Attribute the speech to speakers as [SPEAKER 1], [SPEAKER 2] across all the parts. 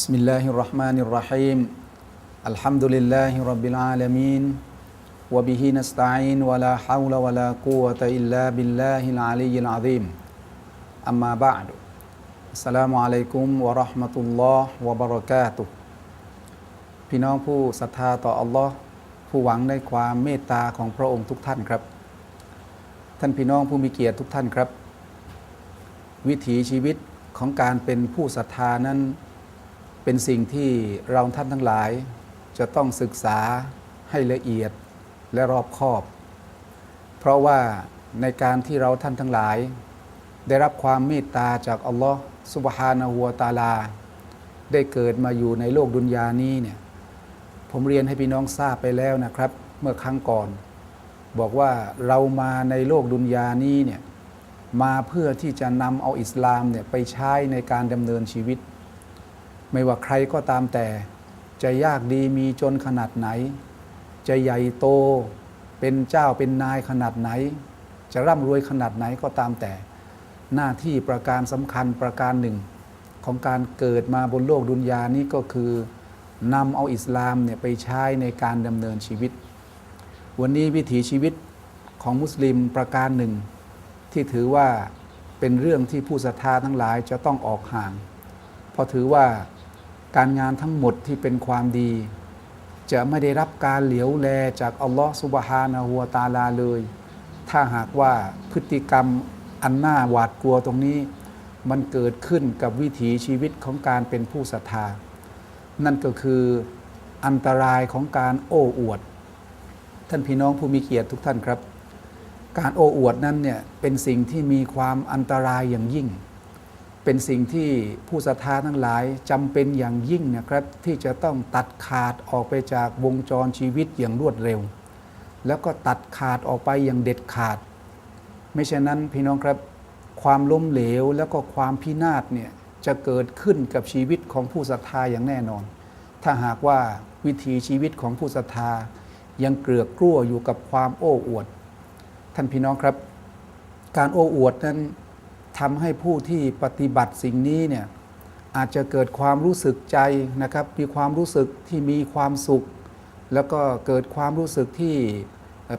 [SPEAKER 1] بسم الله الرحمن الرحيم الحمد لله رب العالمين وبه نستعين ولا حول ولا قوة إلا بالله العلي العظيم أما بعد السلام عليكم ورحمة الله وبركاته พี่น้องผู้ศรัทธาต่ออัลลอฮ์ผู้หวังในความเมตตาของพระองค์ทุกท่านครับ ท่านพี่น้องผู้มีเกียรติทุกท่านครับ วิถีชีวิตของการเป็นผู้ศรัทธานั้น เป็นสิ่งที่เราท่านทั้งหลาย จะต้องศึกษาให้ละเอียดและรอบคอบ เพราะว่าในการที่เราท่านทั้งหลาย ได้รับความเมตตาจากอัลลอฮ์สุบฮานะฮูวตาลา ได้เกิดมาอยู่ในโลกดุนยานี้เนี่ยผมเรียนให้พี่น้องทราบไปแล้วนะครับ เมื่อครั้งก่อน บอกว่าเรามาในโลกดุนยานี้เนี่ยมาเพื่อที่จะนำเอาอิสลามเนี่ยไปใช้ในการดำเนินชีวิต ไม่ว่าใครก็ตามแต่ จะยากดีมีจนขนาดไหน จะใหญ่โตเป็นเจ้าเป็นนายขนาดไหน จะร่ำรวยขนาดไหนก็ตามแต่ หน้าที่ประการสำคัญประการหนึ่ง ของการเกิดมาบนโลกดุนยานี้ก็คือนำเอาอิสลามเนี่ยไปใช้ในการดำเนินชีวิต วันนี้วิถีชีวิตของมุสลิมประการหนึ่ง ที่ถือว่าเป็นเรื่องที่ผู้ศรัทธาทั้งหลายจะต้องออกห่าง เพราะถือว่า การงานทั้งหมดที่เป็นความดี จะไม่ได้รับการเหลียวแลจากอัลลอฮฺสุบฮานะฮูวตาลาเลย ถ้าหากว่าพฤติกรรมอันน่าหวาดกลัวตรงนี้ มันเกิดขึ้นกับวิถีชีวิตของการเป็นผู้ศรัทธา นั่นก็คืออันตรายของการโอ้อวด ท่านพี่น้องผู้มีเกียรติทุกท่านครับ การโอ้อวดนั้นเนี่ยเป็นสิ่งที่มีความอันตรายอย่างยิ่ง เป็นสิ่งที่ผู้ศรัทธาทั้งหลายจำเป็นอย่างยิ่งนะครับ ที่จะต้องตัดขาดออกไปจากวงจรชีวิตอย่างรวดเร็ว แล้วก็ตัดขาดออกไปอย่างเด็ดขาด ไม่เช่นนั้นพี่น้องครับความล้มเหลวแล้วก็ความพินาศเนี่ยจะเกิดขึ้นกับชีวิตของผู้ศรัทธาอย่างแน่นอน ถ้าหากว่าวิถีชีวิตของผู้ศรัทธา ยังเกลือกกลั้วอยู่กับความโอ้อวด ท่านพี่น้องครับ การโอ้อวดนั้น ทำให้ผู้ที่ปฏิบัติสิ่งนี้เนี่ยอาจจะเกิดความรู้สึกใจนะครับ มีความรู้สึกที่มีความสุข แล้วก็เกิดความรู้สึกที่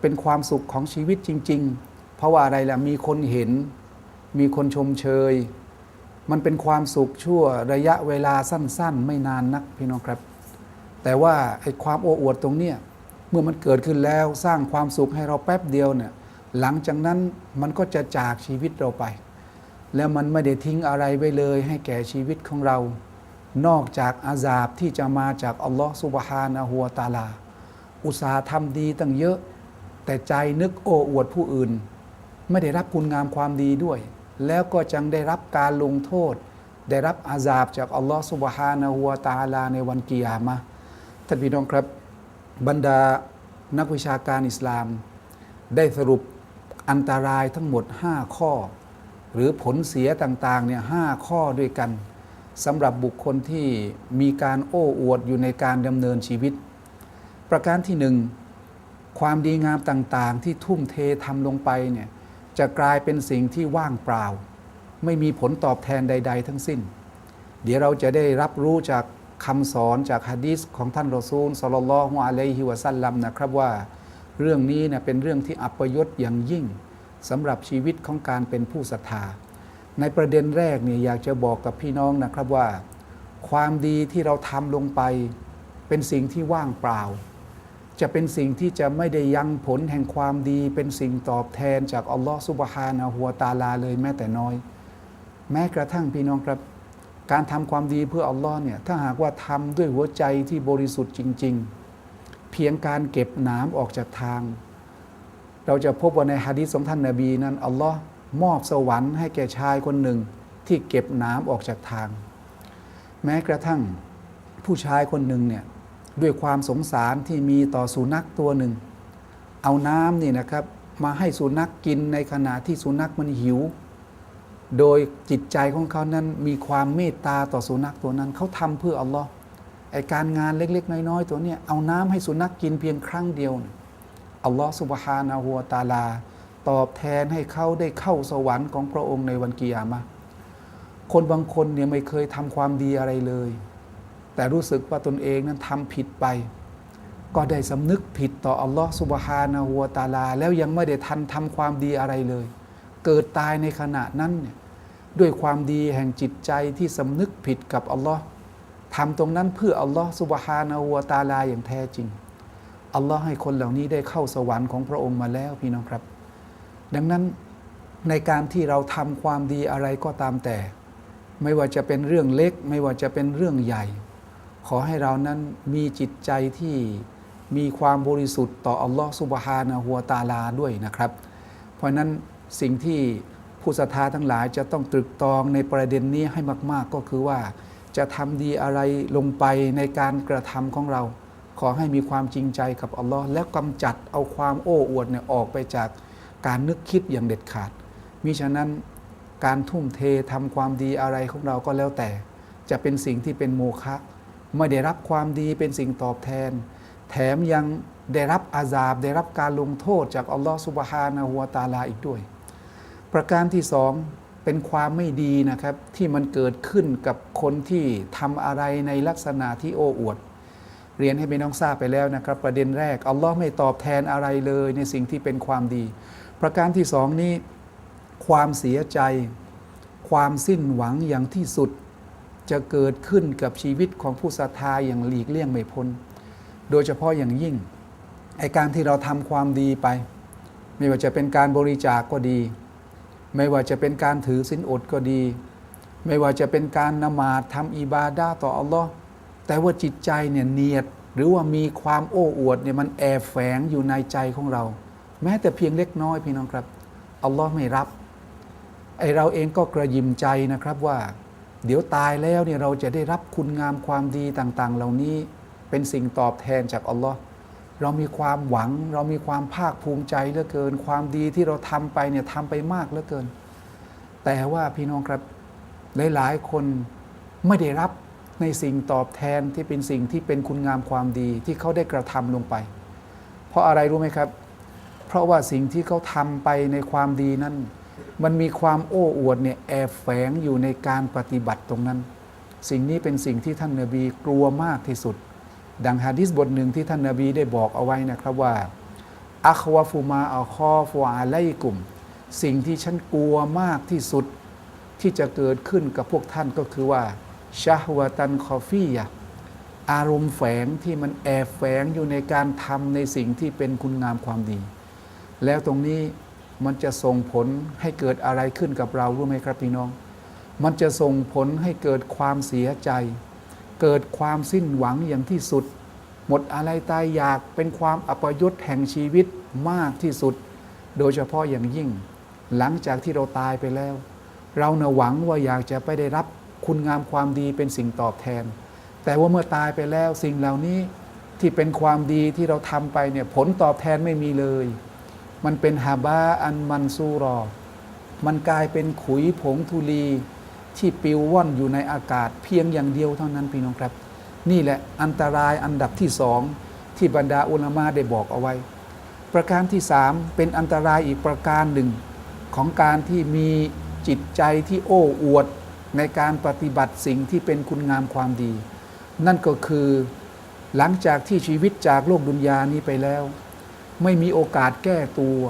[SPEAKER 1] เป็นความสุขของชีวิตจริง ๆ เพราะว่าอะไรล่ะมีคนเห็น มีคนชมเชย มันเป็นความสุขชั่วระยะเวลาสั้น ๆ ไม่นานนักพี่น้องครับ แต่ว่าไอ้ความโอ้อวดตรงเนี้ยเมื่อมันเกิดขึ้นแล้วสร้างความสุขให้เราแป๊บเดียวเนี่ยหลังจากนั้นมันก็จะจากชีวิตเราไป แล้วมันไม่ได้ทิ้งอะไรไว้เลย ให้แก่ชีวิตของเรา นอกจากอาซาบที่จะมาจากอัลลอฮฺสุบฮานะฮูวะตาลา อุตสาห์ทำดีตั้งเยอะ แต่ใจนึกโอ้อวดผู้อื่น ไม่ได้รับคุณงามความดีด้วย แล้วก็จังได้รับการลงโทษ ได้รับอาซาบจากอัลลอฮฺสุบฮานะฮูวตาลาในวันกิยามะท่านพี่น้องครับ บรรดานักวิชาการอิสลาม ได้สรุปอันตรายทั้งหมด 5 ข้อ หรือผลเสียต่างๆเนี่ยหข้อด้วยกันสำหรับบุคคลที่มีการโอ้อวดอยู่ในการดำเนินชีวิต ประการที่หนึ่งความดีงามต่างๆ ที่ทุ่มเททำลงไปเนี่ยจะกลายเป็นสิ่งที่ว่างเปล่า ไม่มีผลตอบแทนใด ๆ ทั้งสิ้น เดี๋ยวเราจะได้รับรู้จากคำสอนจากฮะดีษของท่านรอซูลสลลลฮุอะลัยฮิวะสัลลัมนะครับว่า เรื่องนี้เนี่ยเป็นเรื่องที่อัปยศอย่างยิ่ง สำหรับชีวิตของการเป็นผู้ศรัทธา ในประเด็นแรกเนี่ยอยากจะบอกกับพี่น้องนะครับว่า ความดีที่เราทำลงไป เป็นสิ่งที่ว่างเปล่า จะเป็นสิ่งที่จะไม่ได้ยังผลแห่งความดี เป็นสิ่งตอบแทนจากอัลลอฮฺสุบฮานะฮัวตาลาเลยแม้แต่น้อย แม้กระทั่งพี่น้องครับ การทำความดีเพื่ออัลลอฮ์เนี่ยถ้าหากว่าทำด้วยหัวใจที่บริสุทธิ์จริง ๆ เพียงการเก็บหนามออกจากทาง เราจะพบว่าในฮะดีษของท่านนาบีนั้นอัลลอฮ์มอบสวรรค์ให้แก่ชายคนหนึ่งที่เก็บหนาออกจากทาง แม้กระทั่งผู้ชายคนหนึ่งเนี่ยด้วยความสงสารที่มีต่อสุนัขตัวหนึ่ง เอาน้ำนี่นะครับมาให้สุนัขกกินในขณะที่สุนัขมันหิว โดยจิตใจของเขานั้นมีความเมตตาต่อสุนัขตัวนั้นเขาทำเพื่ออัลลอฮ์ไอการงานเล็กๆ น้อยๆ ตัวเนี้ยเอาน้ำให้สุนัขกกินเพียงครั้งเดียวเนี่ย อัลลอฮ์สุบฮานะฮูวตาลา ตอบแทนให้เขาได้เข้าสวรรค์ของพระองค์ในวันกิยามะคนบางคนเนี่ยไม่เคยทำความดีอะไรเลย แต่รู้สึกว่าตนเองนั้นทำผิดไป ก็ได้สำนึกผิดต่ออัลลอฮ์สุบฮานะฮูวตาลา แล้วยังไม่ได้ทันทำความดีอะไรเลย เกิดตายในขณะนั้นเนี่ยด้วยความดีแห่งจิตใจที่สำนึกผิดกับอัลลอฮ์ทำตรงนั้นเพื่ออัลลอฮ์สุบฮานะฮูวตาลาอย่างแท้จริง อัลลอฮ์ให้คนเหล่านี้ได้เข้าสวรรค์ของพระองค์มาแล้วพี่น้องครับ ดังนั้นในการที่เราทำความดีอะไรก็ตามแต่ ไม่ว่าจะเป็นเรื่องเล็ก ไม่ว่าจะเป็นเรื่องใหญ่ ขอให้เรานั้นมีจิตใจที่มีความบริสุทธิ์ต่ออัลลอฮ์สุบฮานะฮัวตาลาด้วยนะครับ เพราะฉะนั้นสิ่งที่ผู้ศรัทธาทั้งหลายจะต้องตรึกตรองในประเด็นนี้ให้มาก ๆ ก็คือว่าจะทำดีอะไรลงไปในการกระทำของเรา ขอให้มีความจริงใจกับอัลลอฮ์และกำจัดเอาความโอ้อวดเนี่ยออกไปจากการนึกคิดอย่างเด็ดขาดมิฉะนั้นการทุ่มเททำความดีอะไรของเราก็แล้วแต่ จะเป็นสิ่งที่เป็นโมฆะไม่ได้รับความดีเป็นสิ่งตอบแทน แถมยังได้รับอาซาบ ได้รับการลงโทษจากอัลลอฮฺสุบฮานะฮัวตาลาอีกด้วย ประการที่สองเป็นความไม่ดีนะครับที่มันเกิดขึ้นกับคนที่ทำอะไรในลักษณะที่โอ้อวด เรียนให้พี่น้องทราบไปแล้วนะครับ ประเด็นแรกอัลลอฮ์ไม่ตอบแทนอะไรเลยในสิ่งที่เป็นความดี ประการที่สองนี้ความเสียใจ ความสิ้นหวังอย่างที่สุด จะเกิดขึ้นกับชีวิตของผู้ศรัทธาอย่างหลีกเลี่ยงไม่พ้น โดยเฉพาะอย่างยิ่งไอการที่เราทำความดีไป ไม่ว่าจะเป็นการบริจาคกก็ดี ไม่ว่าจะเป็นการถือสินอดก็ดี ไม่ว่าจะเป็นการนมาดทำอิบาดาต่ออัลลอฮ์ แต่ว่าจิตใจเนี่ยเนียดหรือว่ามีความโอ้อวดเนี่ยมันแอบแฝงอยู่ในใจของเรา แม้แต่เพียงเล็กน้อยพี่น้องครับอัลลอฮ์ไม่รับไอเราเองก็กระยิมใจนะครับว่า เดี๋ยวตายแล้วเนี่ยเราจะได้รับคุณงามความดีต่างๆ เหล่านี้เป็นสิ่งตอบแทนจากอัลลอฮ์เรามีความหวัง เรามีความภาคภูมิใจเหลือเกิน ความดีที่เราทำไปเนี่ยทำไปมากเหลือเกิน แต่ว่าพี่น้องครับหลายๆคนไม่ได้รับ ในสิ่งตอบแทนที่เป็นสิ่งที่เป็นคุณงามความดีที่เขาได้กระทำลงไป เพราะอะไรรู้ไหมครับ เพราะว่าสิ่งที่เขาทำไปในความดีนั้น มันมีความโอ้อวดเนี่ยแอบแฝงอยู่ในการปฏิบัติตรงนั้น สิ่งนี้เป็นสิ่งที่ท่านนาบีกลัวมากที่สุด ดังฮะดิษบทหนึ่งที่ท่านนาบีได้บอกเอาไว้นะครับว่าอัควาฟูมาอัลคอฟูอาไลกุมสิ่งที่ฉันกลัวมากที่สุดที่จะเกิดขึ้นกับพวกท่านก็คือว่า ชาวตันคอฟียะอารมณ์แฝงที่มันแอบแฝงอยู่ในการทำในสิ่งที่เป็นคุณงามความดี แล้วตรงนี้มันจะส่งผลให้เกิดอะไรขึ้นกับเรารู้ไหมครับพี่น้อง มันจะส่งผลให้เกิดความเสียใจ เกิดความสิ้นหวังอย่างที่สุด หมดอะไรตายอยากเป็นความอัปยศแห่งชีวิตมากที่สุด โดยเฉพาะอย่างยิ่ง หลังจากที่เราตายไปแล้ว เราเนะหวังว่าอยากจะไปได้รับ คุณงามความดีเป็นสิ่งตอบแทน แต่ว่าเมื่อตายไปแล้วสิ่งเหล่านี้ที่เป็นความดีที่เราทำไปเนี่ยผลตอบแทนไม่มีเลย มันเป็นฮาบาอันมันซูรอ มันกลายเป็นขุยผงธุลีที่ปิวว่อนอยู่ในอากาศเพียงอย่างเดียวเท่านั้นพี่น้องครับ นี่แหละอันตรายอันดับที่สองที่บรรดาอุลามาได้บอกเอาไว้ ประการที่สามเป็นอันตรายอีกประการหนึ่ง ของการที่มีจิตใจที่โอ้อวด ในการปฏิบัติสิ่งที่เป็นคุณงามความดี นั่นก็คือหลังจากที่ชีวิตจากโลกดุนยานี้ไปแล้ว ไม่มีโอกาสแก้ตัว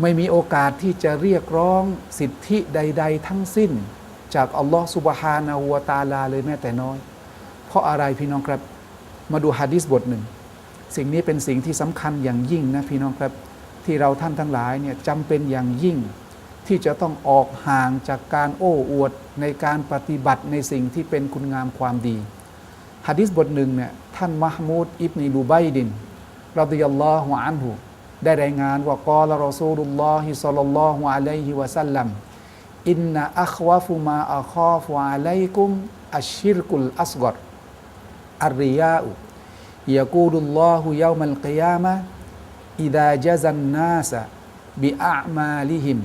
[SPEAKER 1] ไม่มีโอกาสที่จะเรียกร้องสิทธิใด ๆ ทั้งสิ้น จากอัลลอฮฺสุบฮานาหัวตาลาเลยแม้แต่น้อย เพราะอะไรพี่น้องครับ มาดูฮะดิษบทหนึ่ง สิ่งนี้เป็นสิ่งที่สำคัญอย่างยิ่งนะพี่น้องครับ ที่เราท่านทั้งหลายเนี่ยจำเป็นอย่างยิ่ง ที่จะต้องออกห่างจากการโอ้อวดในการปฏิบัติในสิ่งที่เป็นคุณงามความดีฮะดิษบทหนึ่งเนี่ยท่านมหมูดอิบนีลูไบดินรดิยัลลอฮุอันหุได้รายงานว่ากอลรอซูลุลลอฮิซัลลัลลอฮุอะลัยฮิวะสัลลัมอินนะอัควาฟุมาอัคอฟุอะลัยกุมอัชชิรกุลอัสกอรอัรริยาอุยะกูลุลลอฮุยามัลกิยามะอิดาจซันนาสบิอะมาลิฮิม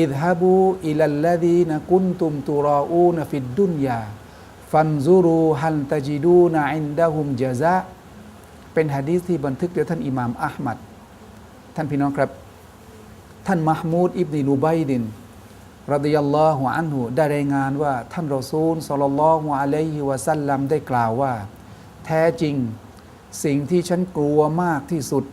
[SPEAKER 1] อิดฮะบูอิลัลลดีนกุนตุมตุรออูนฟิดดุนยาฟันซูรูฮันตจิดูนาอินดะฮุมเจซะเป็นฮะดีษที่บันทึกโดยท่านอิหม่ามอัลมัดท่านพี่น้องครับ ท่านมหมูดอิบนีนูบัยดินรดิยัลลอฮุอันหูได้รายงานว่า ท่านรอซูลสลลลลอฮุอะลัยฮิวะซัลลัมได้กล่าวว่า แท้จริง สิ่งที่ฉันกลัวมากที่สุด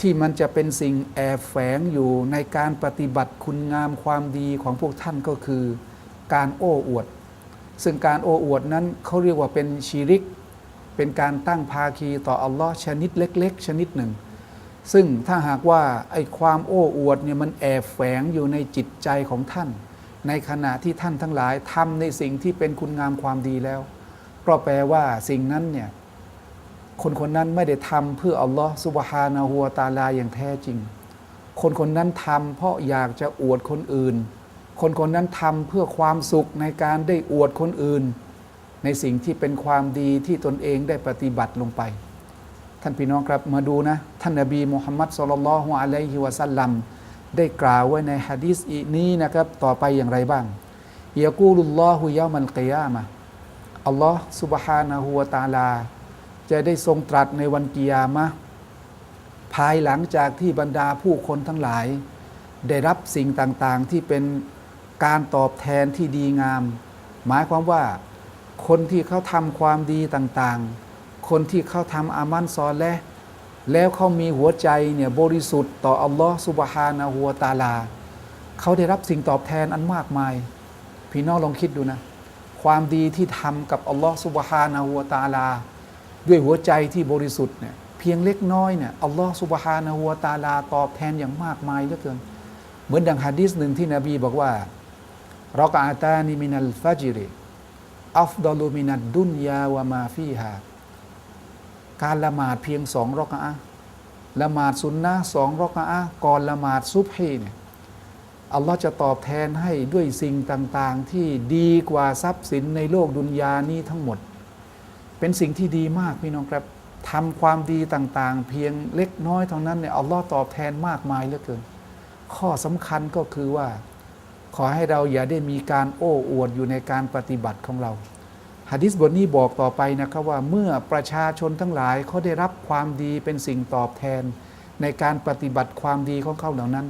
[SPEAKER 1] ที่มันจะเป็นสิ่งแอบแฝงอยู่ในการปฏิบัติคุณงามความดีของพวกท่านก็คือ การโอ้อวด ซึ่งการโอ้อวดนั้นเขาเรียกว่าเป็นชีริก เป็นการตั้งภาคีต่ออัลลอฮ์ชนิดเล็ก ๆ ชนิดหนึ่ง ซึ่งถ้าหากว่าไอ้ความโอ้อวดเนี่ยมันแอบแฝงอยู่ในจิตใจของท่าน ในขณะที่ท่านทั้งหลายทำในสิ่งที่เป็นคุณงามความดีแล้ว ก็แปลว่าสิ่งนั้นเนี่ย คนคนนั้นไม่ได้ทำเพื่ออัลลอฮ์ซุบฮานาหัวตาลาอย่างแท้จริง คนคนนั้นทำเพราะอยากจะอวดคนอื่น คนคนนั้นทำเพื่อความสุขในการได้อวดคนอื่น ในสิ่งที่เป็นความดีที่ตนเองได้ปฏิบัติลงไป ท่านพี่น้องครับมาดูนะ ท่านนบีมุฮัมมัดสุลลัลฮุอะลัยฮิวะสัลลัมได้กล่าวไว้ในฮะดีษอีนี้นะครับ ต่อไปอย่างไรบ้างยะกูลุลลอฮุยามัลกิยามะอัลลอฮ์ซุบฮานะฮูวตาลา จะได้ทรงตรัสในวันกิยามะ ภายหลังจากที่บรรดาผู้คนทั้งหลาย ได้รับสิ่งต่างๆที่เป็นการตอบแทนที่ดีงาม หมายความว่าคนที่เขาทำความดีต่างๆ คนที่เขาทำอามันซอและแล้วเขามีหัวใจเนี่ยบริสุทธิ์ต่ออัลลอฮ์ซุบฮานะฮูวตาลา เขาได้รับสิ่งตอบแทนอันมากมาย พี่น้องลองคิดดูนะ ความดีที่ทำกับอัลลอฮ์ซุบฮานะฮูวตาลา ด้วยหัวใจที่บริสุทธิ์เนี่ยเพียงเล็กน้อยเนี่ยอัลลอฮ์ซุบฮานะฮูวตาลาตอบแทนอย่างมากมายเหลือเกิน เหมือนดังฮะดีษหนึ่งที่นบีบอกว่าเรากาตานิมินัลฟัจริอัฟดอลูมินัดดุนยาวะมาฟีฮาการละหมาดเพียงสองรอกอะละหมาดสุนนะสองรอกอะก่อนละหมาดซุบฮีเนี่ยอัลลอฮ์จะตอบแทนให้ด้วยสิ่งต่าง ๆ ที่ดีกว่าทรัพย์สินในโลกดุนยานี้ทั้งหมด เป็นสิ่งที่ดีมากพี่น้องครับทำความดีต่างๆ เพียงเล็กน้อยเท่านั้นเนี่ยอัลลอฮ์ตอบแทนมากมายเหลือเกิน ข้อสำคัญก็คือว่า ขอให้เราอย่าได้มีการโอ้อวดอยู่ในการปฏิบัติของเราฮะดิษบทนี้บอกต่อไปนะครับว่าเมื่อประชาชนทั้งหลายเขาได้รับความดีเป็นสิ่งตอบแทน ในการปฏิบัติความดีของเขาเหล่านั้น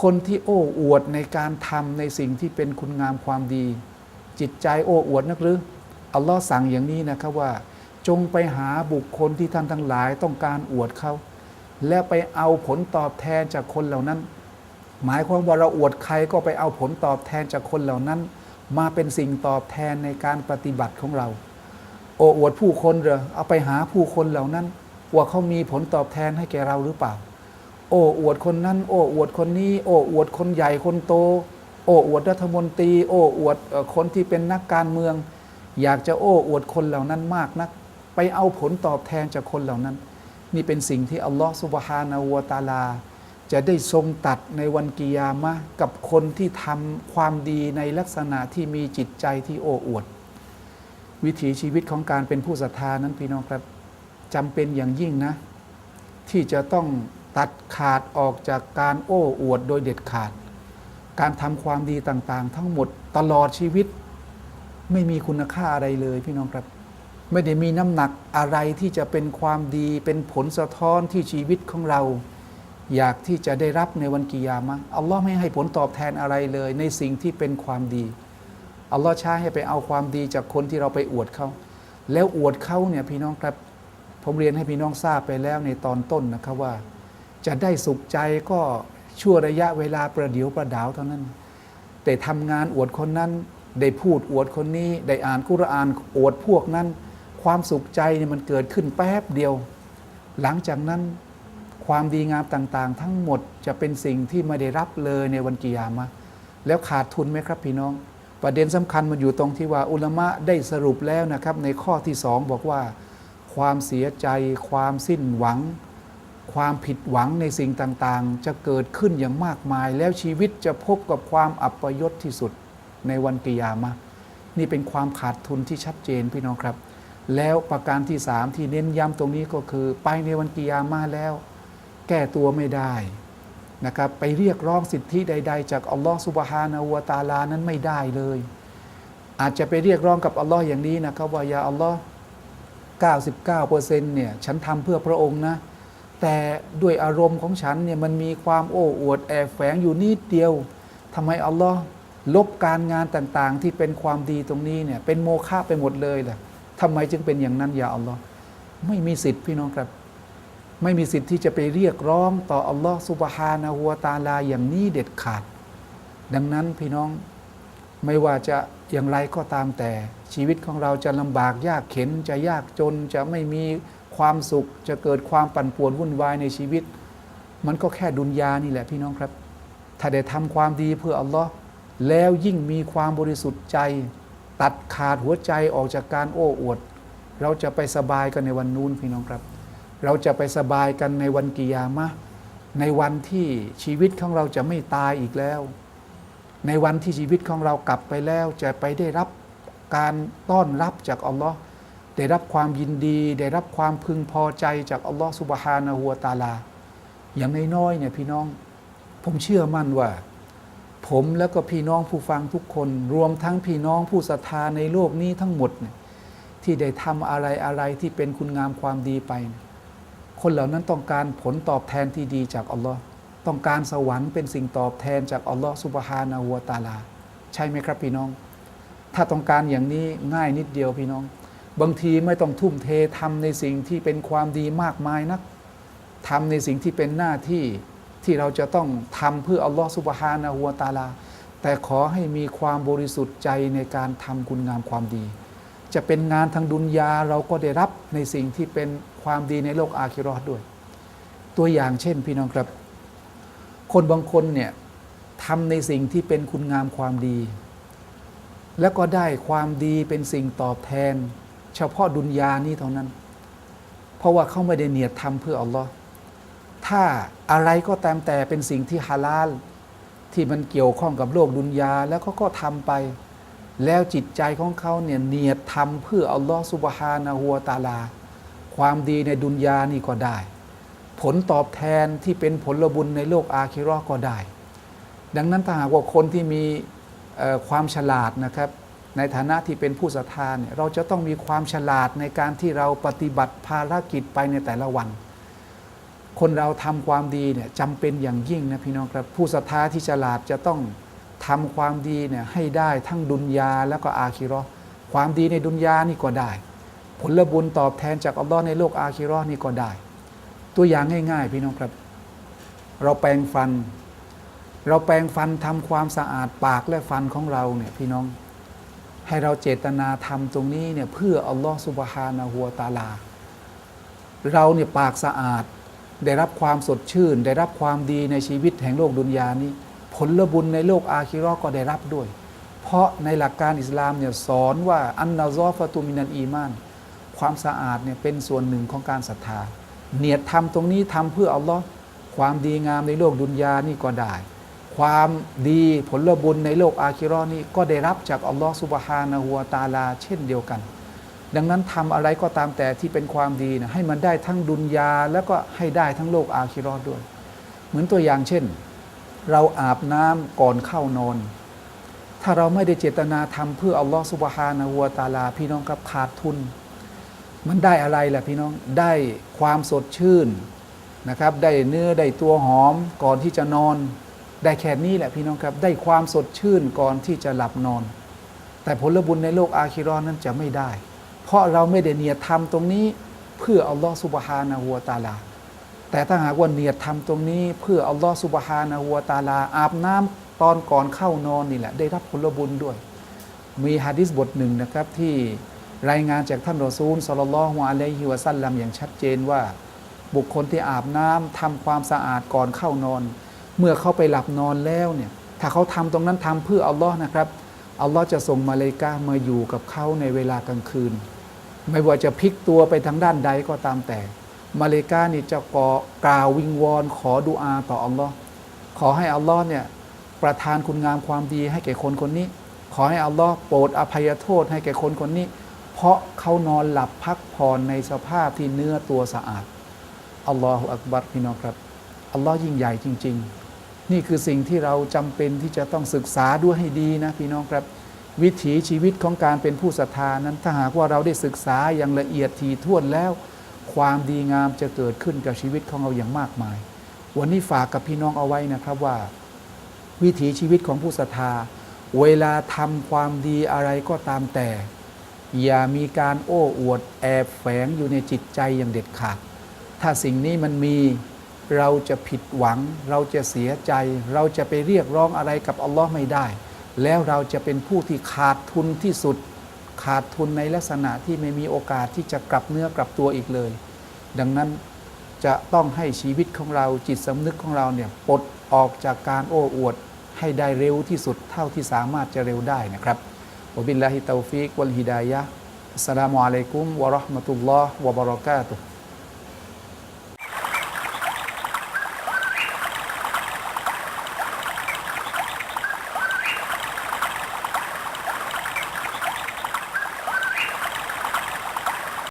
[SPEAKER 1] คนที่โอ้อวดในการทำในสิ่งที่เป็นคุณงามความดี จิตใจโอ้อวดนักหรือ อัลลอฮ์สั่งอย่างนี้นะครับว่า จงไปหาบุคคลที่ท่านทั้งหลายต้องการอวดเขาและไปเอาผลตอบแทนจากคนเหล่านั้น หมายความว่าเราอวดใครก็ไปเอาผลตอบแทนจากคนเหล่านั้น มาเป็นสิ่งตอบแทนในการปฏิบัติของเรา โอ้อวดผู้คนเหรอเอาไปหาผู้คนเหล่านั้นว่าเขามีผลตอบแทนให้แก่เราหรือเปล่า โอ้อวดคนนั้น โอ้อวดคนนี้ โอ้อวดคนใหญ่คนโต โอ้อวดรัฐมนตรี โอ้อวดคนที่เป็นนักการเมือง อยากจะโอ้อวดคนเหล่านั้นมากนัก ไปเอาผลตอบแทนจากคนเหล่านั้น นี่เป็นสิ่งที่อัลลอฮฺสุบฮานาวะตาลา จะได้ทรงตัดในวันกิยามะกับคนที่ทำความดีในลักษณะที่มีจิตใจที่โอ้อวด วิถีชีวิตของการเป็นผู้ศรัทธานั้นพี่น้องครับจำเป็นอย่างยิ่งนะ ที่จะต้องตัดขาดออกจากการโอ้อวดโดยเด็ดขาด การทำความดีต่างๆ ทั้งหมดตลอดชีวิต ไม่มีคุณค่าอะไรเลยพี่น้องครับ ไม่ได้มีน้ำหนักอะไรที่จะเป็นความดีเป็นผลสะท้อนที่ชีวิตของเรา อยากที่จะได้รับในวันกิยามะอัลลอฮ์ไม่ให้ผลตอบแทนอะไรเลย ในสิ่งที่เป็นความดีอัลลอฮ์ใช้ให้ไปเอาความดีจากคนที่เราไปอวดเขาแล้วอวดเขาเนี่ยพี่น้องครับ ผมเรียนให้พี่น้องทราบไปแล้วในตอนต้นนะครับว่า จะได้สุขใจก็ชั่วระยะเวลาประเดียวประดาวเท่านั้น แต่ทำงานอวดคนนั้น ได้พูดอวดคนนี้ ได้อ่านกุรอานอวดพวกนั้น ความสุขใจเนี่ยมันเกิดขึ้นแป๊บเดียว หลังจากนั้นความดีงามต่างๆ ทั้งหมดจะเป็นสิ่งที่ไม่ได้รับเลยในวันกิยามะแล้วขาดทุนไหมครับพี่น้อง ประเด็นสำคัญมันอยู่ตรงที่ว่าอุลามะได้สรุปแล้วนะครับ ในข้อที่สองบอกว่า ความเสียใจ ความสิ้นหวัง ความผิดหวังในสิ่งต่างๆ จะเกิดขึ้นอย่างมากมาย แล้วชีวิตจะพบกับความอัปยศที่สุด ในวันกิยามะนี่เป็นความขาดทุนที่ชัดเจนพี่น้องครับ แล้วประการที่สามที่เน้นย้ำตรงนี้ก็คือ ไปในวันกิยามะแล้ว แก้ตัวไม่ได้นะครับไปเรียกร้องสิทธิใด ๆ จากอัลลอฮฺสุบฮานะฮูวตาลานั้นไม่ได้เลย อาจจะไปเรียกร้องกับอัลลอฮ์อย่างนี้นะครับว่ายาอัลลอฮ์99%เนี่ยฉันทำเพื่อพระองค์นะ แต่ด้วยอารมณ์ของฉันเนี่ยมันมีความโอ้อวดแอบแฝงอยู่นิดเดียวทำไมอัลลอฮ์ ลบการงานต่างๆ ที่เป็นความดีตรงนี้เนี่ยเป็นโมฆะไปหมดเลยแหละทำไมจึงเป็นอย่างนั้นอย่าอัลลอฮ์ไม่มีสิทธิ์พี่น้องครับ ไม่มีสิทธิ์ที่จะไปเรียกร้องต่ออัลลอฮ์สุบฮานะฮัวตาลาอย่างนี้เด็ดขาด ดังนั้นพี่น้องไม่ว่าจะอย่างไรก็ตามแต่ ชีวิตของเราจะลำบากยากเข็นจะยากจนจะไม่มีความสุข จะเกิดความปั่นป่วนวุ่นวายในชีวิต มันก็แค่ดุนยานี่แหละพี่น้องครับ ถ้าได้ทำความดีเพื่ออัลลอฮ์ แล้วยิ่งมีความบริสุทธิ์ใจ ตัดขาดหัวใจออกจากการโอ้อวด เราจะไปสบายกันในวันนู้นพี่น้องครับ เราจะไปสบายกันในวันกิยามะ ในวันที่ชีวิตของเราจะไม่ตายอีกแล้ว ในวันที่ชีวิตของเรากลับไปแล้ว จะไปได้รับการต้อนรับจากอัลลอฮ์ได้รับความยินดี ได้รับความพึงพอใจจากอัลลอฮ์สุบฮานะฮัวตาลา อย่างน้อยๆเนี่ยพี่น้อง ผมเชื่อมั่นว่า ผมแล้วก็พี่น้องผู้ฟังทุกคน รวมทั้งพี่น้องผู้ศรัทธาในโลกนี้ทั้งหมดเนี่ยที่ได้ทำอะไรอะไรที่เป็นคุณงามความดีไป คนเหล่านั้นต้องการผลตอบแทนที่ดีจากอัลลอฮ์ต้องการสวรรค์เป็นสิ่งตอบแทนจากอัลลอฮ์สุบฮานะฮูวตาลา ใช่ไหมครับพี่น้อง ถ้าต้องการอย่างนี้ง่ายนิดเดียวพี่น้อง บางทีไม่ต้องทุ่มเททำในสิ่งที่เป็นความดีมากมายนักทำในสิ่งที่เป็นหน้าที่ ที่เราจะต้องทำเพื่ออัลลอฮฺสุบฮานะฮูวตาลา แต่ขอให้มีความบริสุทธิ์ใจในการทำคุณงามความดี จะเป็นงานทางดุนยาเราก็ได้รับในสิ่งที่เป็นความดีในโลกอาคิราะห์ด้วย ตัวอย่างเช่นพี่น้องครับ คนบางคนเนี่ยทำในสิ่งที่เป็นคุณงามความดี แล้วก็ได้ความดีเป็นสิ่งตอบแทน เฉพาะดุนยานี้เท่านั้น เพราะว่าเขาไม่ได้เนียดทำเพื่ออัลลอฮ์ ถ้าอะไรก็ตามแต่เป็นสิ่งที่ฮาลาล ที่มันเกี่ยวข้องกับโลกดุนยาแล้วเขาก็ทำไป แล้วจิตใจของเขาเนี่ยเนียดทำเพื่ออัลลอฮ์สุบฮานะฮัวตาลา ความดีในดุนยานี่ก็ได้ ผลตอบแทนที่เป็นผลบุญในโลกอาคิเราะห์ก็ได้ ดังนั้นถ้าหากว่าคนที่มีความฉลาดนะครับ ในฐานะที่เป็นผู้ศรัทธาเนี่ยเราจะต้องมีความฉลาดในการที่เราปฏิบัติภารกิจไปในแต่ละวัน คนเราทำความดีเนี่ยจำเป็นอย่างยิ่งนะพี่น้องครับ ผู้ศรัทธาที่ฉลาดจะต้องทำความดีเนี่ยให้ได้ทั้งดุนยาแล้วก็อาคิราะห์ความดีในดุนยานี่ก็ได้ ผลบุญตอบแทนจากอัลลอฮ์ในโลกอาคิราะห์นี่ก็ได้ ตัวอย่างง่าย ๆ พี่น้องครับ เราแปรงฟัน เราแปรงฟันทำความสะอาดปากและฟันของเราเนี่ยพี่น้อง ให้เราเจตนาทำตรงนี้เนี่ยเพื่ออัลลอฮ์สุบฮานะฮัวตาลา เราเนี่ยปากสะอาด ได้รับความสดชื่น ได้รับความดีในชีวิตแห่งโลกดุนยานี้ ผลบุญในโลกอาคิราะห์ก็ได้รับด้วย เพราะในหลักการอิสลามเนี่ยสอนว่าอันนาซอฟะตุมินันอีมาน ความสะอาดเนี่ยเป็นส่วนหนึ่งของการศรัทธา เนียดทำตรงนี้ทำเพื่ออัลลอฮ์ความดีงามในโลกดุนยานี่ก็ได้ ความดีผลบุญในโลกอาคิราะห์นี่ก็ได้รับจากอัลลอฮ์สุบฮานะฮัวตาลา เช่นเดียวกัน ดังนั้นทำอะไรก็ตามแต่ที่เป็นความดีนะให้มันได้ทั้งดุนยาแล้วก็ให้ได้ทั้งโลกอาคิราะห์ด้วย เหมือนตัวอย่างเช่น เราอาบน้ำก่อนเข้านอน ถ้าเราไม่ได้เจตนาทำเพื่ออัลลอฮ์สุบฮานะฮัวตาลา พี่น้องครับขาดทุน มันได้อะไรล่ะพี่น้องได้ความสดชื่นนะครับ ได้เนื้อได้ตัวหอมก่อนที่จะนอน ได้แค่นี้แหละพี่น้องครับ ได้ความสดชื่นก่อนที่จะหลับนอน แต่ผลบุญในโลกอาคิราะห์นั้นจะไม่ได้ เพราะเราไม่ได้เนียดทำตรงนี้เพื่ออัลลอฮ์สุบฮานะฮัวตาลา แต่ถ้าหากว่าเนียดทำตรงนี้ เพื่ออัลลอฮ์สุบฮานะฮัวตาลา อาบน้ำตอนก่อนเข้านอนนี่แหละ ได้รับผลบุญด้วย มีฮะดิษบทหนึ่งนะครับที่รายงานจากท่านรอซูลสลลลลอฮุอะลัยฮิวะซัลลัมอย่างชัดเจนว่า บุคคลที่อาบน้ำทำความสะอาดก่อนเข้านอน เมื่อเขาไปหลับนอนแล้วเนี่ยถ้าเขาทำตรงนั้นทำเพื่ออัลลอฮ์นะครับอัลลอฮ์จะส่งมาเลกามาอยู่กับเขาในเวลากลางคืน ไม่ว่าจะพลิกตัวไปทางด้านใดก็ตามแต่ มาเลกานี่จะกอกล่าววิงวอนขอดุอาต่ออัลลอฮ์ขอให้อัลลอฮ์เนี่ยประทานคุณงามความดีให้แก่คนคนนี้ ขอให้อัลลอฮ์โปรดอภัยโทษให้แก่คนคนนี้ เพราะเขานอนหลับพักผ่อนในสภาพที่เนื้อตัวสะอาดอัลลอฮฺอักบัรพี่น้องครับอัลลอฮ์ยิ่งใหญ่จริง ๆ นี่คือสิ่งที่เราจำเป็นที่จะต้องศึกษาด้วยให้ดีนะพี่น้องครับ วิถีชีวิตของการเป็นผู้ศรัทธานั้นถ้าหากว่าเราได้ศึกษาอย่างละเอียดถี่วนแล้ว ความดีงามจะเกิดขึ้นกับชีวิตของเราอย่างมากมาย วันนี้ฝากกับพี่น้องเอาไว้นะครับว่า วิถีชีวิตของผู้ศรัทธา เวลาทำความดีอะไรก็ตามแต่ อย่ามีการโอ้อวดแอบแฝงอยู่ในจิตใจอย่างเด็ดขาดถ้าสิ่งนี้มันมีเราจะผิดหวัง เราจะเสียใจ เราจะไปเรียกร้องอะไรกับอัลลอฮ์ไม่ได้ แล้วเราจะเป็นผู้ที่ขาดทุนที่สุด ขาดทุนในลักษณะที่ไม่มีโอกาสที่จะกลับเนื้อกลับตัวอีกเลย ดังนั้นจะต้องให้ชีวิตของเราจิตสำนึกของเราเนี่ยปลดออกจากการโอ้อวดให้ได้เร็วที่สุดเท่าที่สามารถจะเร็วได้นะครับวะบิลลาฮิตาฟิกวัลฮิดายะอัสสลามุอะลัยกุมวะราะห์มะตุลลอฮ์วะบะเราะกาตุฮ์